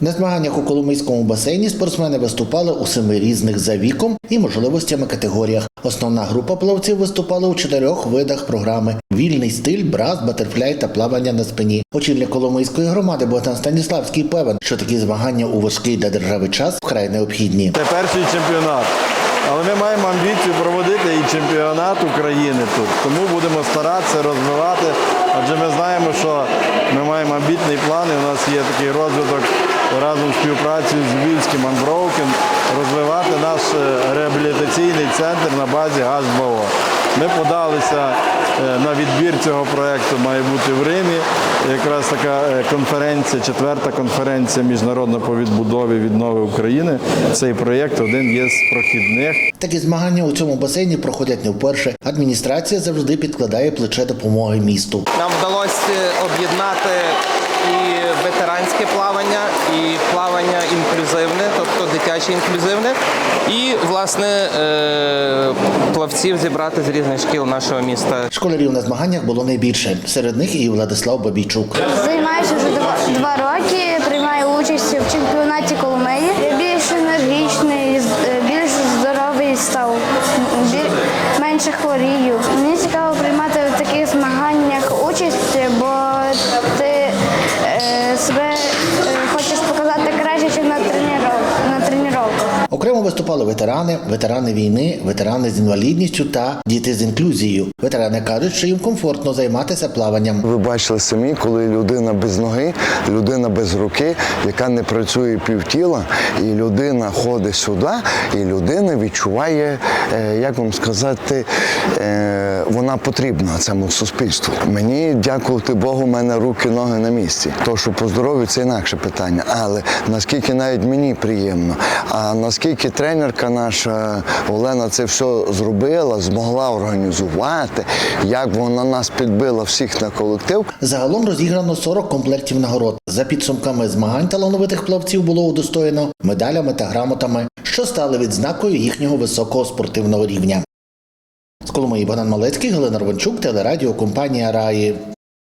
На змаганнях у Коломийському басейні спортсмени виступали у семи різних за віком і можливостями категоріях. Основна група плавців виступала у чотирьох видах програми: вільний стиль, брас, батерфляй та плавання на спині. Очільник Коломийської громади Богдан Станіславський певен, що такі змагання у важкий для держави час вкрай необхідні. Це перший чемпіонат. Але ми маємо амбіцію проводити і чемпіонат України тут. Тому будемо старатися розвивати. Адже ми знаємо, що ми маємо амбітний план, і у нас є такий розвиток разом з співпрацею з Львівським Unbroken, розвивати наш е, реабілітаційний центр на базі ГАЗ-2О. Ми подалися е, на відбір цього проєкту, має бути в Римі. Якраз така е, конференція, четверта конференція міжнародна по відбудові віднови України. Цей проєкт один є з прохідних. Такі змагання у цьому басейні проходять не вперше. Адміністрація завжди підкладає плече допомоги місту. Нам вдалося об'єднати ветеранське плавання, і плавання інклюзивне, тобто дитяче інклюзивне, і власне е, плавців зібрати з різних шкіл нашого міста. Школярів на змаганнях було найбільше. Серед них і Владислав Бабійчук. Займаюся вже два, два роки, приймаю участь в чемпіонаті Коломиї. Більш енергічний, е, більш здоровий став, менше хворію. Мені цікаво приймати в таких Окремо виступали ветерани, ветерани війни, ветерани з інвалідністю та діти з інклюзією. Ветерани кажуть, що їм комфортно займатися плаванням. Ви бачили самі, коли людина без ноги, людина без руки, яка не працює півтіла, і людина ходить сюди, і людина відчуває, е, як вам сказати, е, вона потрібна цьому суспільству. Мені, дякувати Богу, в мене руки, ноги на місці. То, що по здоров'ю, це інакше питання. Але наскільки навіть мені приємно, а наскільки тренерка наша Олена це все зробила, змогла організувати, як вона нас підбила всіх на колектив. Загалом розіграно 40 комплектів нагород. За підсумками змагань талановитих плавців було удостоєно медалями та грамотами, що стали відзнакою їхнього високого спортивного рівня. З Коломиї Богдан Малецький, Галина Рванчук, телерадіокомпанія Раї.